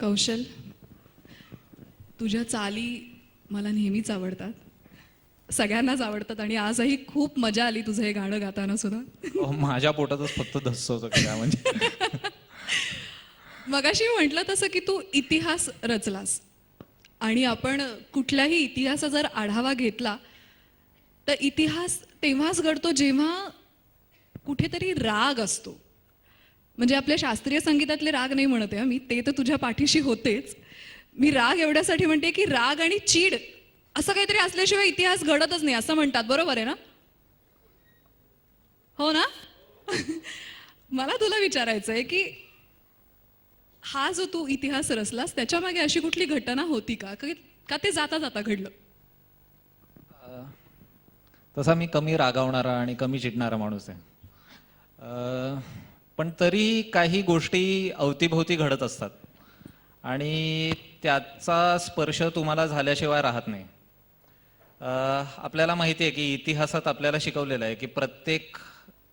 कौशल तुझ्या चाली मला नेहमीच आवडतात. सगळ्यांनाच आवडतात आणि आजही खूप मजा आली तुझं हे गाणं गाताना सुद्धा. माझ्या पोटातच फक्त धस्स होतं म्हणजे. मगाशी म्हटलं तसं की तू इतिहास रचलास. आणि आपण कुठल्याही इतिहासाचा जर आढावा घेतला तर इतिहास तेव्हाच घडतो जेव्हा कुठेतरी राग असतो. म्हणजे आपल्या शास्त्रीय संगीतातले राग नाही म्हणते मी ते तर तुझ्या पाठीशी होतेच. मी राग एवढ्यासाठी म्हणते की राग आणि चीड असं काहीतरी असल्याशिवाय इतिहास घडतच नाही असं म्हणतात. बरोबर आहे ना? हो ना? मला तुला विचारायचं आहे की हा जो तू इतिहास रचलास त्याच्यामागे अशी कुठली घटना होती का? का ते जाता जाता घडलं? तसा मी कमी रागावणारा आणि कमी चिडणारा माणूस आहे. अं, पण तरी काही गोष्टी अवतीभोवती घडत असतात. आणि त्याचा स्पर्श तुम्हाला झाल्याशिवाय राहत नाही. आपल्याला माहिती आहे की इतिहासात आपल्याला शिकवलेलं आहे की प्रत्येक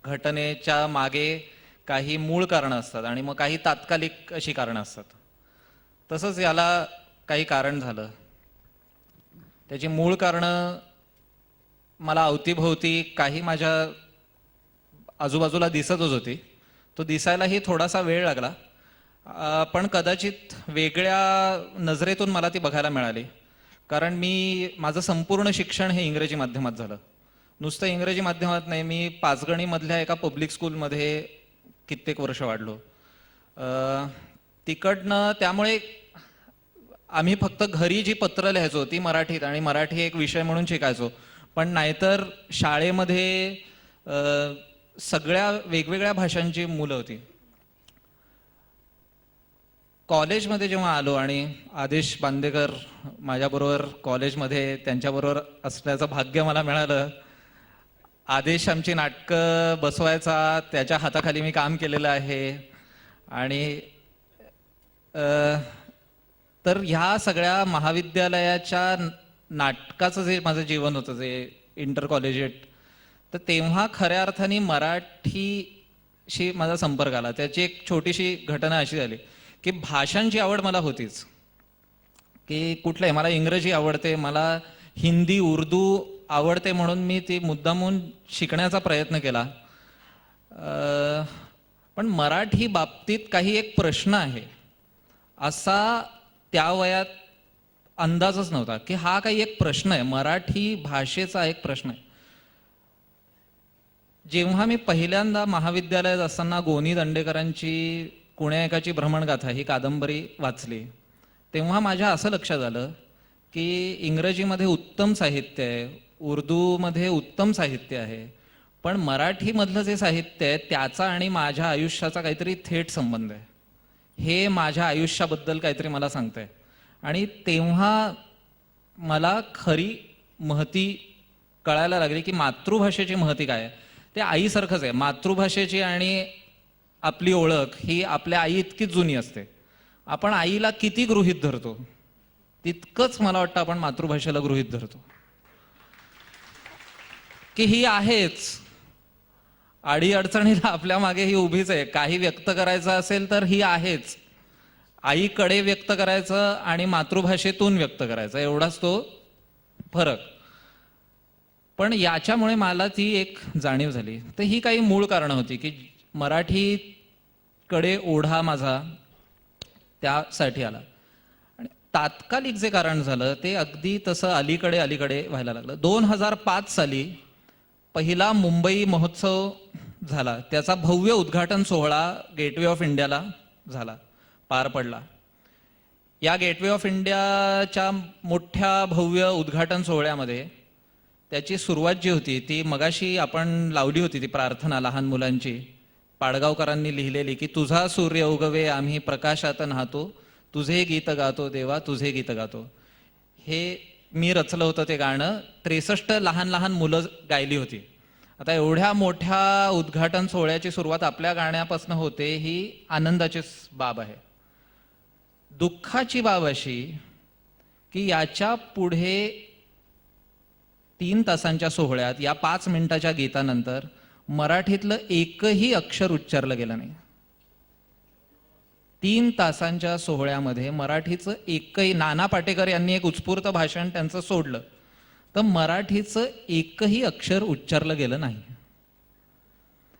घटनेच्या मागे काही मूळ कारणं असतात आणि मग काही तात्कालिक अशी कारणं असतात. तसंच याला काही कारण झालं. त्याची मूळ कारणं मला अवतीभोवती काही माझ्या आजूबाजूला दिसतच होती. तो दिसायलाही थोडासा वेळ लागला. पण कदाचित वेगळ्या नजरेतून मला ती बघायला मिळाली. कारण मी माझं संपूर्ण शिक्षण हे इंग्रजी माध्यमात झालं. नुसतं इंग्रजी माध्यमात नाही मी पाचगणीमधल्या एका पब्लिक स्कूलमध्ये कित्येक वर्ष वाढलो. तिकडनं त्यामुळे आम्ही फक्त घरी जी पत्र लिहायचो ती मराठीत आणि मराठी एक विषय म्हणून शिकायचो. पण नाहीतर शाळेमध्ये सगळ्या वेगवेगळ्या भाषांची मुलं होती. कॉलेजमध्ये जेव्हा आलो आणि आदेश बांदेकर माझ्याबरोबर कॉलेजमध्ये त्यांच्याबरोबर असल्याचं भाग्य मला मिळालं आदेश आमची नाटकं बसवायचा त्याच्या हाताखाली मी काम केलेलं आहे आणि तर ह्या सगळ्या महाविद्यालयाच्या नाटकाचं जे माझं जीवन होतं जे इंटर कॉलेजिएट तर तेव्हा खऱ्या अर्थाने मराठीशी माझा संपर्क आला. त्याची एक छोटीशी घटना अशी झाली की भाषांची आवड मला होतीच. की कुठलंही मला इंग्रजी आवडते मला हिंदी उर्दू आवडते म्हणून मी ती मुद्दामून शिकण्याचा प्रयत्न केला. पण मराठी बाबतीत काही एक प्रश्न आहे. असा त्या वयात अंदाजच नव्हता की हा काही एक प्रश्न आहे. मराठी भाषेचा एक प्रश्न आहे. जेव्हा मी पहिल्यांदा महाविद्यालयात असताना गोनी दंडेकरांची कुण्याकाची भ्रमणगाथा ही कादंबरी वाचली तेव्हा माझ्या असं लक्षात आलं की इंग्रजीमध्ये उत्तम साहित्य आहे उर्दूमध्ये उत्तम साहित्य आहे पण मराठीमधलं जे साहित्य आहे त्याचा आणि माझ्या आयुष्याचा काहीतरी थेट संबंध आहे. हे माझ्या आयुष्याबद्दल काहीतरी मला सांगतंय. आणि तेव्हा मला खरी महती कळायला लागली की मातृभाषेची महती काय आहे? ते आईसारखंच आहे. मातृभाषेची आणि आपली ओळख ही आपल्या आई इतकीच जुनी असते. आपण आईला किती गृहीत धरतो? तितकंच मला वाटतं आपण मातृभाषेला गृहीत धरतो. की ही आहेच. आडी अडचणीला आपल्या मागे ही उभीच आहे. काही व्यक्त करायचं असेल तर ही आहेच. आईकडे व्यक्त करायचं आणि मातृभाषेतून व्यक्त करायचं. एवढाच तो फरक. पण याच्यामुळे मला ती एक जाणीव झाली. तर ही काही मूळ कारणं होती की मराठीकडे ओढा माझा त्यासाठी आला. आणि तात्कालिक जे कारण झालं ते अगदी तसं अलीकडे अलीकडे व्हायला लागलं. दोन हजार पाच साली पहिला मुंबई महोत्सव झाला. त्याचा भव्य उद्घाटन सोहळा गेटवे ऑफ इंडियाला झाला. पार पडला. या गेटवे ऑफ इंडियाच्या मोठ्या भव्य उद्घाटन सोहळ्यामध्ये त्याची सुरुवात जी होती ती मगाशी आपण लावली होती ती प्रार्थना लहान मुलांची. पाडगावकरांनी लिहिलेली की तुझा सूर्य उगवे आम्ही प्रकाशात नाहतो. तुझे गीत गातो देवा तुझे गीत गातो. हे मी रचलं होतं ते गाणं. त्रेसष्ट लहान लहान मुलं गायली होती. आता एवढ्या मोठ्या उद्घाटन सोहळ्याची सुरुवात आपल्या गाण्यापासून होते ही आनंदाचीच बाब आहे. दुःखाची बाब अशी की याच्यापुढे तीन तासांच्या सोहळ्यात या पाच मिनिटाच्या गीतानंतर मराठीतलं एकही अक्षर उच्चारलं गेलं नाही. तीन तासांच्या सोहळ्यामध्ये मराठीचं एकही नाना पाटेकर यांनी एक उत्स्फूर्त भाषण त्यांचं सोडलं तर मराठीचं एकही अक्षर उच्चारलं गेलं नाही.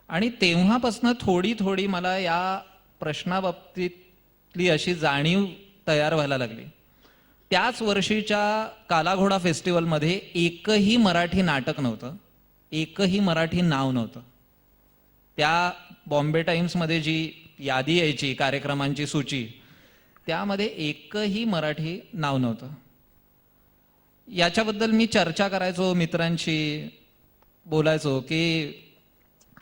आणि तेव्हापासनं थोडी थोडी मला या प्रश्नाबाबतीतली अशी जाणीव तयार व्हायला लागली. त्याच वर्षीच्या कालाघोडा फेस्टिवलमध्ये एकही मराठी नाटक नव्हतं. एकही मराठी नाव नव्हतं. त्या बॉम्बे टाइम्समध्ये जी यादी यायची कार्यक्रमांची सूची त्यामध्ये एकही मराठी नाव नव्हतं. याच्याबद्दल मी चर्चा करायचो मित्रांशी बोलायचो की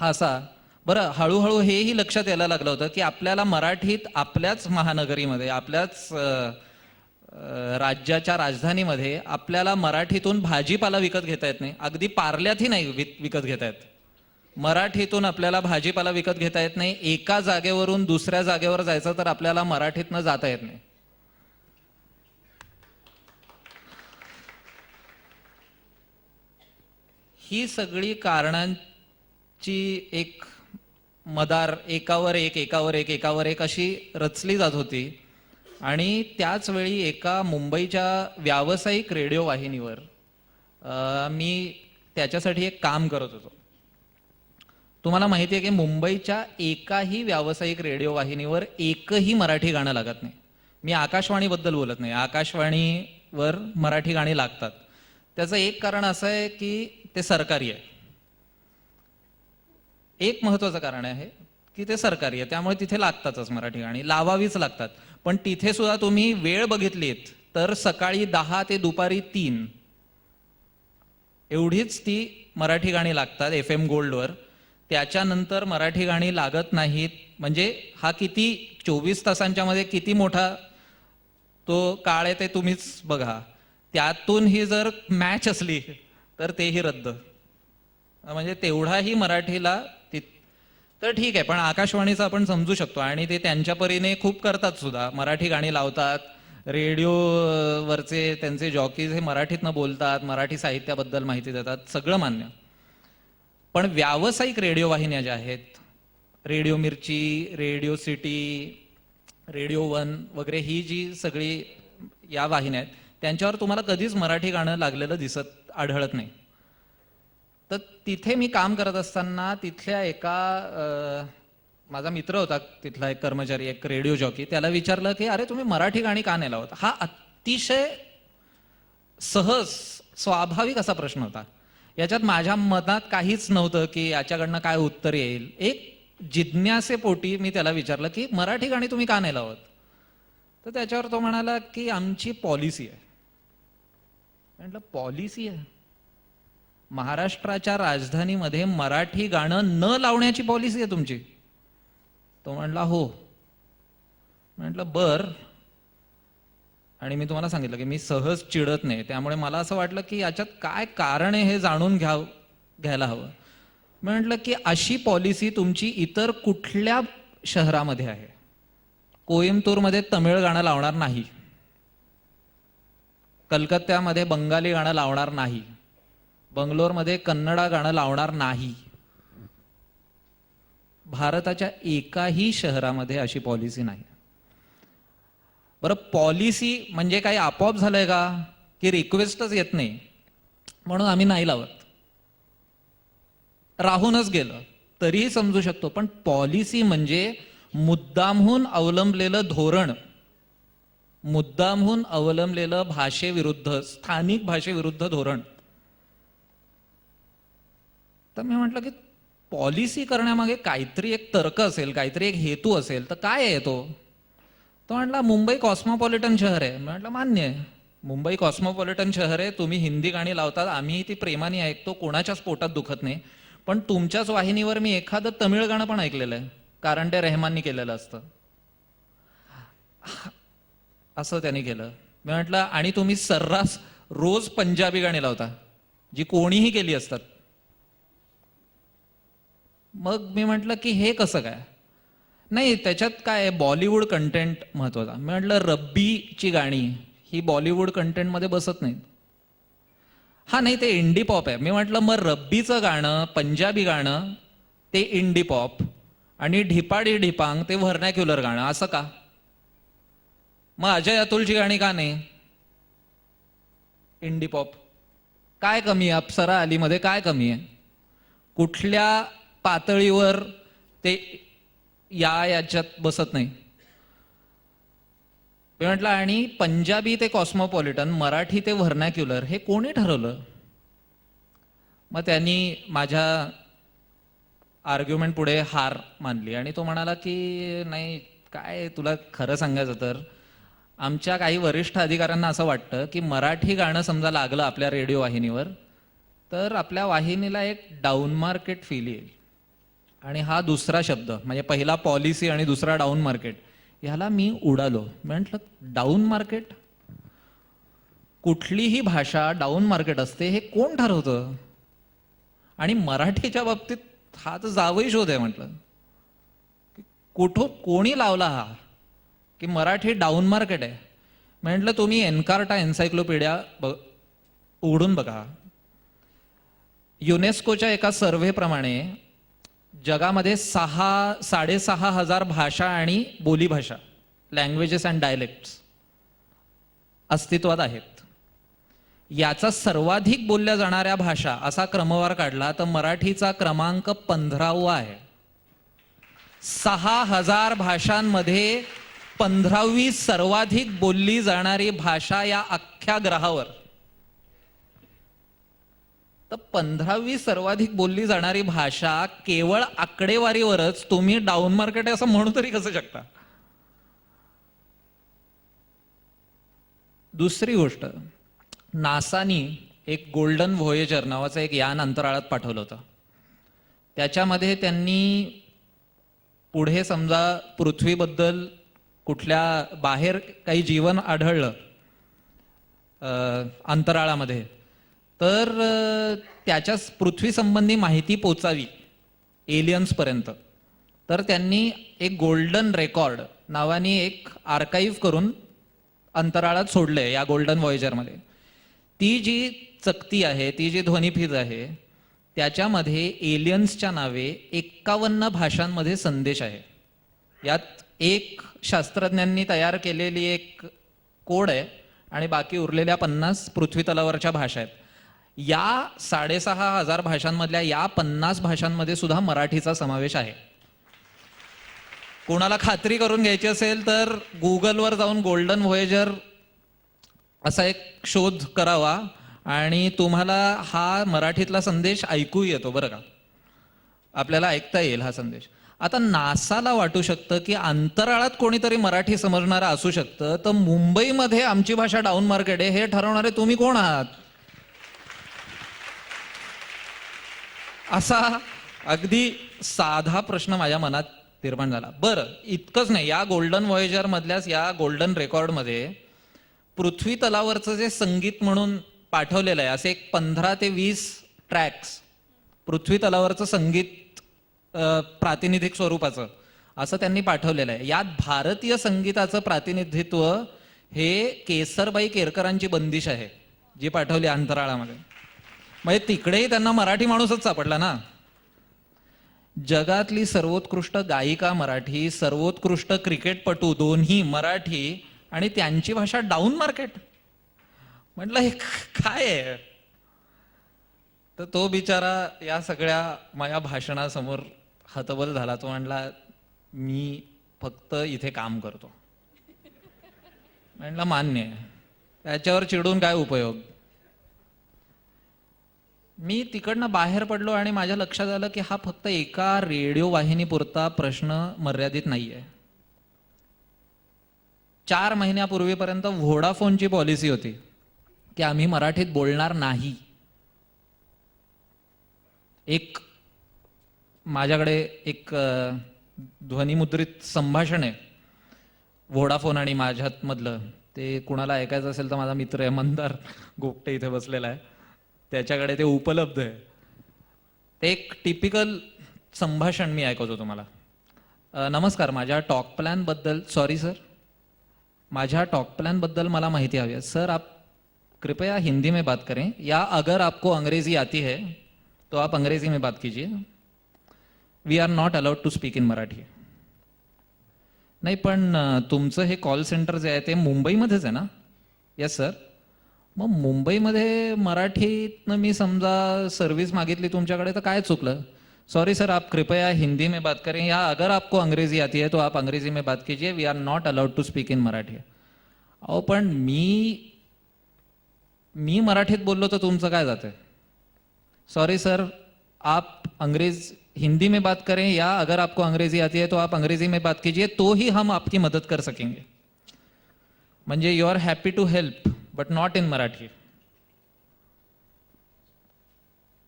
असा. बरं हळूहळू हेही लक्षात यायला लागलं होतं की आपल्याला मराठीत आपल्याच महानगरीमध्ये आपल्याच राज्याच्या राजधानीमध्ये आपल्याला मराठीतून भाजीपाला विकत घेता येत नाही. अगदी पार्ल्यातही नाही विकत घेता येत. मराठीतून आपल्याला भाजीपाला विकत घेता येत नाही. एका जागेवरून दुसऱ्या जागेवर जायचं तर आपल्याला मराठीतनं जाता येत नाही. ही सगळी कारणांची एक मदार एकावर एक एकावर एक एकावर एक अशी रचली जात होती. आणि त्याच वेळी एका मुंबईच्या व्यावसायिक रेडिओ वाहिनीवर मी त्याच्यासाठी एक काम करत होतो. तुम्हाला माहिती आहे की मुंबईच्या एकाही व्यावसायिक रेडिओ वाहिनीवर एकही मराठी गाणं लागत नाही. मी आकाशवाणीबद्दल बोलत नाही. आकाशवाणीवर मराठी गाणी लागतात. त्याचं एक कारण असं आहे की ते सरकारी आहे. एक महत्वाचं कारण आहे की ते सरकारी आहे. त्यामुळे तिथे लागतातच मराठी गाणी. लावावीच लागतात. पण तिथे सुद्धा तुम्ही वेळ बघितलीत तर सकाळी दहा ते दुपारी तीन. एवढीच ती मराठी गाणी लागतात एफ एम गोल्डवर त्याच्यानंतर मराठी गाणी लागत नाहीत. म्हणजे हा किती चोवीस तासांच्या मध्ये किती मोठा तो काळ आहे ते तुम्हीच बघा. त्यातून ही जर मॅच असली तर तेही रद्द. म्हणजे तेवढाही मराठीला तर ठीक आहे पण आकाशवाणीचं आपण समजू शकतो आणि ते त्यांच्या परीने खूप करतात सुद्धा. मराठी गाणी लावतात रेडिओवरचे त्यांचे जॉकीज हे मराठीतनं बोलतात मराठी साहित्याबद्दल माहिती देतात सगळं मान्य. पण व्यावसायिक रेडिओ वाहिन्या ज्या आहेत रेडिओ मिरची रेडिओ सिटी रेडिओ वन वगैरे ही जी सगळी या वाहिन्या आहेत त्यांच्यावर तुम्हाला कधीच मराठी गाणं लागलेलं दिसत आढळत नाही. तर तिथे मी काम करत असताना तिथल्या एका माझा मित्र होता तिथला एक कर्मचारी एक रेडिओ जॉकी. त्याला विचारलं की अरे तुम्ही मराठी गाणी का नाही लावत हा अतिशय सहज स्वाभाविक असा प्रश्न होता. याच्यात माझ्या मनात काहीच नव्हतं की याच्याकडनं काय उत्तर येईल. एक जिज्ञासेपोटी मी त्याला विचारलं की मराठी गाणी तुम्ही का नाही लावत तर त्याच्यावर तो म्हणाला की आमची पॉलिसी आहे. म्हटलं पॉलिसी आहे? महाराष्ट्राच्या राजधानीमध्ये मराठी गाणं न लावण्याची पॉलिसी आहे तुमची. तो म्हणला हो. म्हटलं बर. आणि मी तुम्हाला सांगितलं की मी सहज चिडत नाही. त्यामुळे मला असं वाटलं की याच्यात काय कारण आहे हे जाणून घ्याव घ्यायला हवं. मी म्हटलं की अशी पॉलिसी तुमची इतर कुठल्या शहरामध्ये आहे? कोईमतूरमध्ये तमिळ गाणं लावणार नाही. कलकत्त्यामध्ये बंगाली गाणं लावणार नाही. बंगलोरमध्ये कन्नडा गाणं लावणार नाही. भारताच्या एकाही शहरामध्ये अशी पॉलिसी नाही. बरं पॉलिसी म्हणजे काही आपोआप झालंय का? की रिक्वेस्टच येत नाही. म्हणून आम्ही नाही लावत. राहूनच गेलं. तरीही समजू शकतो. पण पॉलिसी म्हणजे मुद्दामहून अवलंबलेलं धोरण. मुद्दामहून अवलंबलेलं भाषेविरुद्ध स्थानिक भाषेविरुद्ध धोरण. तर मी म्हटलं की पॉलिसी करण्यामागे काहीतरी एक तर्क असेल काहीतरी एक हेतू असेल तर काय आहे तो? तो म्हटला मुंबई कॉस्मोपॉलिटन शहर आहे. म्हटलं मान्य आहे. मुंबई कॉस्मोपॉलिटन शहर आहे तुम्ही हिंदी गाणी लावतात आम्ही ती प्रेमाने ऐकतो कोणाच्याच पोटात दुखत नाही. पण तुमच्याच वाहिनीवर मी एखादं तमिळ गाणं पण ऐकलेलं आहे कारण ते रेहमाननी केलेलं असतं. असं त्यांनी केलं. मी म्हटलं आणि तुम्ही सर्रास रोज पंजाबी गाणी लावता जी कोणीही केली असतात. मग मी म्हटलं की हे कसं काय? नाही त्याच्यात काय आहे, बॉलिवूड कंटेंट महत्त्वाचा. मी म्हटलं रब्बीची गाणी ही बॉलिवूड कंटेंटमध्ये बसत नाहीत. हा नाही ते इंडी पॉप आहे. मी म्हटलं मग रब्बीचं गाणं पंजाबी गाणं ते इंडी पॉप आणि ढिपाडी ढिपांग ते व्हर्नॅक्युलर गाणं असं का? मग अजय अतुलची गाणी का नाही? इंडी पॉप काय कमी आहे? अप्सरा अलीमध्ये काय कमी आहे? कुठल्या पातळीवर ते या याच्यात बसत नाही. मी म्हटलं आणि पंजाबी ते कॉस्मोपॉलिटन मराठी ते व्हर्नॅक्युलर हे कोणी ठरवलं? मग त्यांनी माझ्या आर्ग्युमेंट पुढे हार मानली. आणि तो म्हणाला की नाही काय तुला खरं सांगायचं तर आमच्या काही वरिष्ठ अधिकाऱ्यांना असं वाटतं की मराठी गाणं समजा लागलं आपल्या रेडिओ वाहिनीवर तर आपल्या वाहिनीला एक डाऊन मार्केट फील येईल. आणि हा दुसरा शब्द म्हणजे पहिला पॉलिसी आणि दुसरा डाऊन मार्केट ह्याला मी उडालो. म्हटलं डाऊन मार्केट कुठलीही भाषा डाऊन मार्केट असते हे कोण ठरवतं? आणि मराठीच्या बाबतीत हा तर जावई शोध आहे म्हटलं. कुठं कोणी लावला हा की मराठी डाऊन मार्केट आहे? म्हटलं तुम्ही एनकार्टा एन्सायक्लोपीडिया ब उघडून बघा. युनेस्कोच्या एका सर्व्हेप्रमाणे जगामध्ये सहा साडेसहा हजार भाषा आणि बोलीभाषा लँग्वेजेस अँड डायलेक्ट्स अस्तित्वात आहेत. याचा सर्वाधिक बोलल्या जाणाऱ्या भाषा असा क्रमवार काढला तर मराठीचा क्रमांक पंधरावा आहे. सहा हजार भाषांमध्ये पंधरावी सर्वाधिक बोलली जाणारी भाषा या अख्ख्या ग्रहावर तर पंधरावी सर्वाधिक बोलली जाणारी भाषा केवळ आकडेवारीवरच तुम्ही डाऊन मार्केट आहे असं म्हणू तरी कसं शकता? दुसरी गोष्ट नासानी एक गोल्डन व्होयेजर नावाचं एक यान अंतराळात पाठवलं होतं. त्याच्यामध्ये त्यांनी पुढे समजा पृथ्वीबद्दल कुठल्या बाहेर काही जीवन आढळलं अंतराळामध्ये तर त्याच्या पृथ्वीसंबंधी माहिती पोचावी एलियन्सपर्यंत. तर त्यांनी एक गोल्डन रेकॉर्ड नावाने एक आर्काईव्ह करून अंतराळात सोडलंय या गोल्डन व्हॉयजरमध्ये. ती जी चकती आहे ती जी ध्वनिफीज आहे त्याच्यामध्ये एलियन्सच्या नावे एक्कावन्न भाषांमध्ये संदेश आहे. यात एक शास्त्रज्ञांनी तयार केलेली एक कोड आहे आणि बाकी उरलेल्या पन्नास पृथ्वीतलावरच्या भाषा आहेत. या साडेसहा हजार भाषांमधल्या या पन्नास भाषांमध्ये सुद्धा मराठीचा समावेश आहे. कोणाला खात्री करून घ्यायची असेल तर गुगलवर जाऊन गोल्डन व्होयेजर असा एक शोध करावा आणि तुम्हाला हा मराठीतला संदेश ऐकू येतो बरं का. आपल्याला ऐकता येईल हा संदेश. आता नासाला वाटू शकतं की अंतराळात कोणीतरी मराठी समजणारा असू शकतं तर मुंबईमध्ये आमची भाषा डाऊन मार्केट आहे हे ठरवणारे तुम्ही कोण आहात? असा अगदी साधा प्रश्न माझ्या मनात निर्माण झाला. बरं इतकंच नाही. या गोल्डन व्हॉयेजर मधल्याच या गोल्डन रेकॉर्डमध्ये पृथ्वी तलावरचं जे संगीत म्हणून पाठवलेलं आहे असे एक पंधरा ते वीस ट्रॅक्स पृथ्वी तलावरचं संगीत प्रातिनिधिक स्वरूपाचं असं त्यांनी पाठवलेलं आहे. यात भारतीय संगीताचं प्रातिनिधित्व हे केसरबाई केरकरांची बंदिश आहे जी पाठवली अंतराळामध्ये. म्हणजे तिकडेही त्यांना मराठी माणूसच सापडला ना. जगातली सर्वोत्कृष्ट गायिका मराठी सर्वोत्कृष्ट क्रिकेटपटू दोन्ही मराठी आणि त्यांची भाषा डाऊन मार्केट. म्हटलं हे काय आहे? तर तो बिचारा या सगळ्या माझ्या भाषणासमोर हतबल झाला. तो म्हटला मी फक्त इथे काम करतो. म्हटलं मान्य आहे. त्याच्यावर चिडून काय उपयोग? मी तिकडनं बाहेर पडलो आणि माझ्या लक्षात आलं की हा फक्त एका रेडिओ वाहिनीपुरता प्रश्न मर्यादित नाही आहे चार महिन्यापूर्वीपर्यंत व्होडाफोनची पॉलिसी होती की आम्ही मराठीत बोलणार नाही. एक माझ्याकडे एक ध्वनिमुद्रित संभाषण आहे. व्होडाफोन आणि माझ्यात मधलं ते कुणाला ऐकायचं असेल तर माझा मित्र आहे मंदार गोपटे इथे बसलेला आहे. त्याच्याकडे ते उपलब्ध आहे. ते एक टिपिकल संभाषण मी ऐकवतो तुम्हाला. नमस्कार माझ्या टॉक प्लॅनबद्दल सॉरी सर. माझ्या टॉक प्लॅनबद्दल मला माहिती हवी आहे. सर आप कृपया हिंदी में बात करें. या अगर आपको अंग्रेजी आती है तो आप अंग्रेजी में बात कीजिए. We are not allowed to speak in Marathi. नाही पण तुमचं हे कॉल सेंटर जे आहे ते मुंबईमध्येच आहे ना? येस सर मग मुंबईमध्ये मराठीतनं मी समजा सर्व्हिस मागितली तुमच्याकडे तर काय चुकलं? सॉरी सर आप कृपया हिंदी में बात करें या अगर आपको अंग्रेजी आती है तो आप अंग्रेजी में बात कीजिए। We are not allowed to speak in Marathi अहो पण मी मी मराठीत बोललो तर तुमचं काय जातं सॉरी सर आप अंग्रेज हिंदी में बात करें या अगर आपको अंग्रेजी आती है तो आप अंग्रेजी में बात कीजिए तो ही हम आपकी मदद कर सकेंगे। म्हणजे you are happy to help but not in Marathi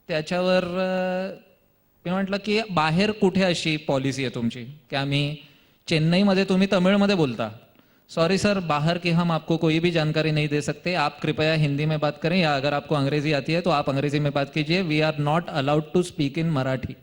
त्याच्यावर मी म्हटलं की बाहेर कुठे अशी पॉलिसी आहे तुमची? की आम्ही चेन्नईमध्ये तुम्ही तमिळमध्ये बोलता. सॉरी सर बाहर की हम आपको कोई भी जानकारी नहीं दे सकते. आप कृपया हिंदी में बात करें या अगर आपको अंग्रेजी आती है तो आप अंग्रेजी में बात कीजिए. We are not allowed to speak in Marathi